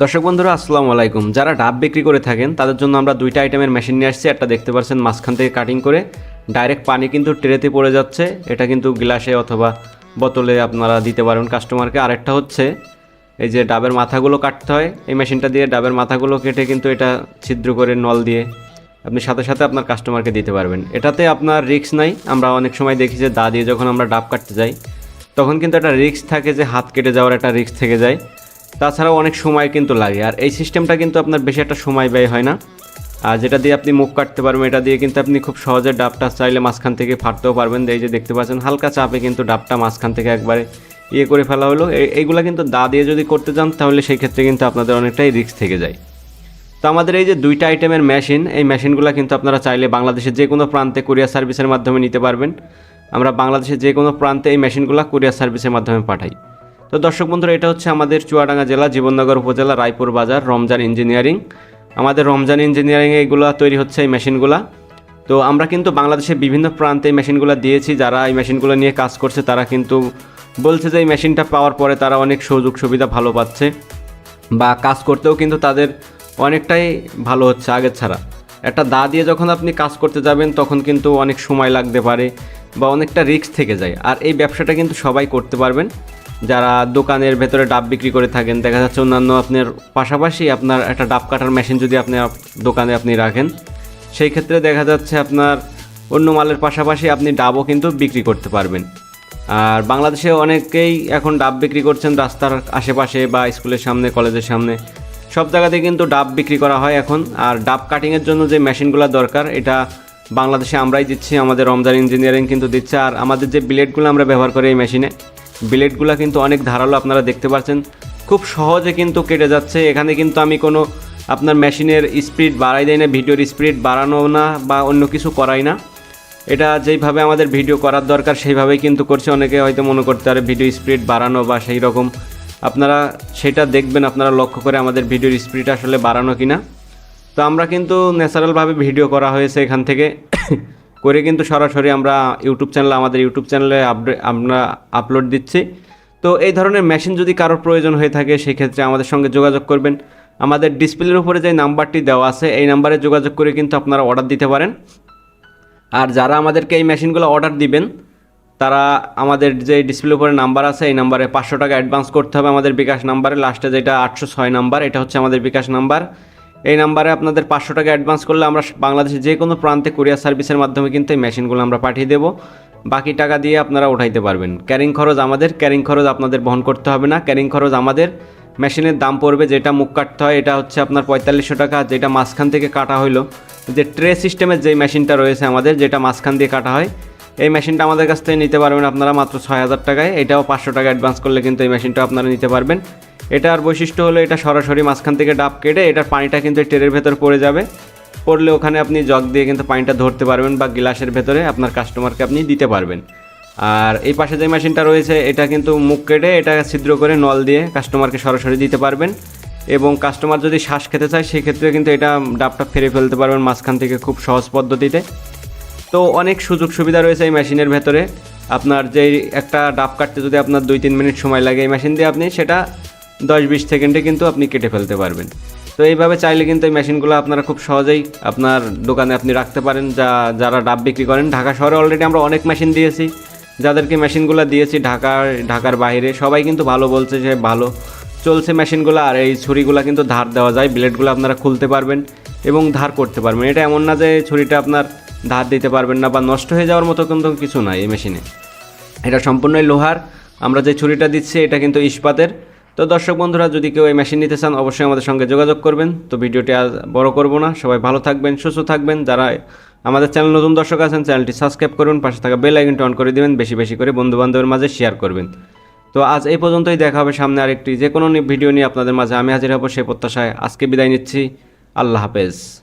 দর্শক বন্ধুরা, আসসালামু আলাইকুম। যারা ডাব বিক্রি করে থাকেন, তাদের জন্য আমরা দুইটা আইটেমের মেশিন নিয়ে আসছি। একটা দেখতে পাচ্ছেন মাঝখান থেকে কাটিং করে। ডাইরেক্ট পানি কিন্তু ট্রেতে পড়ে যাচ্ছে। এটা কিন্তু গ্লাসে অথবা বোতলে আপনারা দিতে পারেন কাস্টমারকে আরেকটা হচ্ছে, এই যে ডাবের মাথাগুলো কাটতে হয়। এই মেশিনটা দিয়ে ডাবের মাথাগুলো কেটে কিন্তু এটা ছিদ্র করে নল দিয়ে আপনি সাথে সাথে আপনার কাস্টমারকে দিতে পারবেন। এটাতে আপনার রিস্ক নাই। আমরা অনেক সময় দেখি যে দা দিয়ে যখন আমরা ডাব কাটতে যাই, তখন কিন্তু একটা রিস্ক থাকে যে হাত কেটে যাওয়ার একটা রিস্ক থেকে যায়। তাছাড়াও অনেক সময় কিন্তু লাগে। আর এই সিস্টেমটা কিন্তু আপনার বেশি একটা সময় ব্যয় হয় না। আর যেটা দিয়ে আপনি মুখ কাটতে পারবেন, এটা দিয়ে কিন্তু আপনি খুব সহজে ডাবটা চাইলে মাঝখান থেকে ফাটতেও পারবেন। এই যে দেখতে পাচ্ছেন, হালকা চাপে কিন্তু ডাবটা মাঝখান থেকে একবারে ইয়ে করে ফেলা হলো। এই- এইগুলা কিন্তু দা দিয়ে যদি করতে যান তাহলে সেই ক্ষেত্রে কিন্তু আপনাদের অনেকটাই রিস্ক থেকে যায়। তো আমাদের এই যে দুইটা আইটেমের মেশিন এই মেশিনগুলো কিন্তু আপনারা চাইলে বাংলাদেশের যে কোনো প্রান্তে কুরিয়ার সার্ভিসের মাধ্যমে নিতে পারবেন। আমরা বাংলাদেশের যে কোনো প্রান্তে এই মেশিনগুলো কুরিয়ার সার্ভিসের মাধ্যমে পাঠাই। তো দর্শক বন্ধুরা, এটা হচ্ছে আমাদের চুয়াডাঙ্গা জেলা, জীবননগর উপজেলা, রায়পুর বাজার, রমজান ইঞ্জিনিয়ারিং। আমাদের রমজান ইঞ্জিনিয়ারিংয়ে এগুলো তৈরি হচ্ছে এই মেশিনগুলা তো আমরা কিন্তু বাংলাদেশের বিভিন্ন প্রান্তে এই মেশিনগুলো দিয়েছি, যারা এই মেশিনগুলো নিয়ে কাজ করছে, তারা কিন্তু বলছে যে এই মেশিনটা পাওয়ার পরে তারা অনেক সুযোগ সুবিধা ভালো পাচ্ছে বা কাজ করতেও কিন্তু তাদের অনেকটাই ভালো হচ্ছে আগের ছাড়া। একটা দা দিয়ে যখন আপনি কাজ করতে যাবেন, তখন কিন্তু অনেক সময় লাগতে পারে। বা অনেকটা রিস্ক থেকে যায়। আর এই ব্যবসাটা কিন্তু সবাই করতে পারবেন। যারা দোকানের ভেতরে ডাব বিক্রি করে থাকেন, দেখা যাচ্ছে অন্যান্য আপনার পাশাপাশি আপনার একটা ডাব কাটার মেশিন যদি আপনি দোকানে আপনি রাখেন, সেই ক্ষেত্রে দেখা যাচ্ছে আপনার অন্য মালের পাশাপাশি আপনি ডাবও কিন্তু বিক্রি করতে পারবেন। আর বাংলাদেশে অনেকেই এখন ডাব বিক্রি করছেন রাস্তার আশেপাশে বা স্কুলের সামনে, কলেজের সামনে। সব জায়গাতে কিন্তু ডাব বিক্রি করা হয় এখন। আর ডাব কাটিংয়ের জন্য যে মেশিনগুলো দরকার, এটা বাংলাদেশে আমরাই দিচ্ছি, আমাদের রমজান ইঞ্জিনিয়ারিং কিন্তু দিচ্ছে। আর আমাদের যে বিলেটগুলো আমরা ব্যবহার করি এই মেশিনে বিলেটগুলো কিন্তু অনেক ধারালো আপনারা দেখতে পাচ্ছেন। খুব সহজে কিন্তু কেটে যাচ্ছে। এখানে কিন্তু আমি কোনো আপনার মেশিনের স্পিড বাড়াই দেয় না, ভিডিওর স্পিড বাড়ানো না বা অন্য কিছু করাই না। এটা যেইভাবে আমাদের ভিডিও করার দরকার, সেইভাবেই কিন্তু করছে। অনেকে হয়তো মনে করতে পারে ভিডিও স্পিড বাড়ানো বা সেই রকম আপনারা সেটা দেখবেন, আপনারা লক্ষ্য করে আমাদের ভিডিওর স্পিড আসলে বাড়ানো কিনা। তো আমরা কিন্তু ন্যাচারালভাবে ভিডিও করা হয়েছে এখান থেকে। করে কিন্তু সরাসরি আমরা ইউটিউব চ্যানেলে, আমাদের ইউটিউব চ্যানেলে আপডে আমরা আপলোড দিচ্ছি। তো এই ধরনের মেশিন যদি কারোর প্রয়োজন হয়ে থাকে সেই ক্ষেত্রে আমাদের সঙ্গে যোগাযোগ করবেন। আমাদের ডিসপ্লের উপরে যে নাম্বারটি দেওয়া আছে, এই নাম্বারে যোগাযোগ করে কিন্তু আপনারা অর্ডার দিতে পারেন। আর যারা আমাদেরকে এই মেশিনগুলো অর্ডার দিবেন, তারা আমাদের যে ডিসপ্লের উপরে নাম্বার আছে, এই নাম্বারে পাঁচশো টাকা অ্যাডভান্স করতে হবে আমাদের বিকাশ নাম্বারে। লাস্টে যেটা আটশো ছয় নাম্বার, এটা হচ্ছে আমাদের বিকাশ নাম্বার। এই নাম্বারে আপনাদের পাঁচশো টাকা অ্যাডভান্স করলে আমরা বাংলাদেশের যে কোনো প্রান্তে কুরিয়ার সার্ভিসের মাধ্যমে কিন্তু এই মেশিনগুলো আমরা পাঠিয়ে দেবো। বাকি টাকা দিয়ে আপনারা উঠাইতে পারবেন। ক্যারিং খরচ আমাদের ক্যারিং খরচ আপনাদের বহন করতে হবে না। ক্যারিং খরচ আমাদের। মেশিনের দাম পড়বে, যেটা মুখ কাটতে হয়, এটা হচ্ছে আপনার পঁয়তাল্লিশশো টাকা, যেটা মাঝখান থেকে কাটা হইল। যে ট্রে সিস্টেমের যে মেশিনটা রয়েছে আমাদের, যেটা মাঝখান দিয়ে কাটা হয়, এই মেশিনটা আমাদের কাছ থেকে নিতে পারবেন আপনারা মাত্র ছয় হাজার টাকায়। এটাও পাঁচশো টাকা অ্যাডভান্স করলে কিন্তু এই মেশিনটা আপনারা নিতে পারবেন। এটার বৈশিষ্ট্য হলো এটা সরাসরি মাঝখান থেকে ডাব কেটে এটার পানিটা কিন্তু ট্রের ভেতর পড়ে যাবে। পড়লে ওখানে আপনি জগ দিয়ে কিন্তু পানিটা ধরতে পারবেন বা গ্লাসের ভেতরে আপনার কাস্টমারকে আপনি দিতে পারবেন। আর এই পাশে যে মেশিনটা রয়েছে, এটা কিন্তু মুখ কেটে এটা ছিদ্র করে নল দিয়ে কাস্টমারকে সরাসরি দিতে পারবেন। এবং কাস্টমার যদি শ্বাস খেতে চায় সেক্ষেত্রে কিন্তু এটা ডাবটা ফেরে ফেলতে পারবেন মাঝখান থেকে খুব সহজ পদ্ধতিতে। তো অনেক সুযোগ সুবিধা রয়েছে এই মেশিনের ভেতরে। আপনার যেই একটা ডাব কাটতে যদি আপনার দুই তিন মিনিট সময় লাগে এই মেশিন দিয়ে আপনি সেটা দশ বিশ সেকেন্ডে কিন্তু আপনি কেটে ফেলতে পারবেন। তো এইভাবে চাইলে কিন্তু এই মেশিনগুলো আপনারা খুব সহজেই আপনার দোকানে আপনি রাখতে পারেন। যা, যারা ডাব বিক্রি করেন, ঢাকা শহরে অলরেডি আমরা অনেক মেশিন দিয়েছি। যাদেরকে মেশিনগুলো দিয়েছি ঢাকার ঢাকার বাইরে, সবাই কিন্তু ভালো বলছে যে ভালো। চলছে মেশিনগুলো আর এই ছুরিগুলো কিন্তু ধার দেওয়া যায় ব্লেডগুলো আপনারা খুলতে পারবেন এবং ধার করতে পারবেন। এটা এমন না যে ছুরিটা আপনার ধার দিতে পারবেন না বা নষ্ট হয়ে যাওয়ার মতো কিন্তু কিছু নাই এই মেশিনে এটা সম্পূর্ণই লোহার। আমরা যে ছুরিটা দিচ্ছি, এটা কিন্তু ইস্পাতের। তো দর্শক বন্ধুরা, যদি কেউ এই মেশিন নিতে চান, অবশ্যই আমাদের সঙ্গে যোগাযোগ করবেন। তো ভিডিওটি আর বড় করব না। সবাই ভালো থাকবেন, সুস্থ থাকবেন। যারা আমাদের চ্যানেল নতুন দর্শক আছেন চ্যানেলটি সাবস্ক্রাইব করুন, পাশে থাকা বেল আইকনটি অন করে দিবেন, বেশি বেশি করে বন্ধুবান্ধবের মাঝে শেয়ার করবেন। তো আজ এই পর্যন্তই, দেখা হবে সামনে আরেকটি যে কোনো ভিডিও নিয়ে আপনাদের মাঝে। আমি হাজির হব সেই প্রত্যাশায়। আজকে বিদায় নিচ্ছি। আল্লাহ হাফেজ।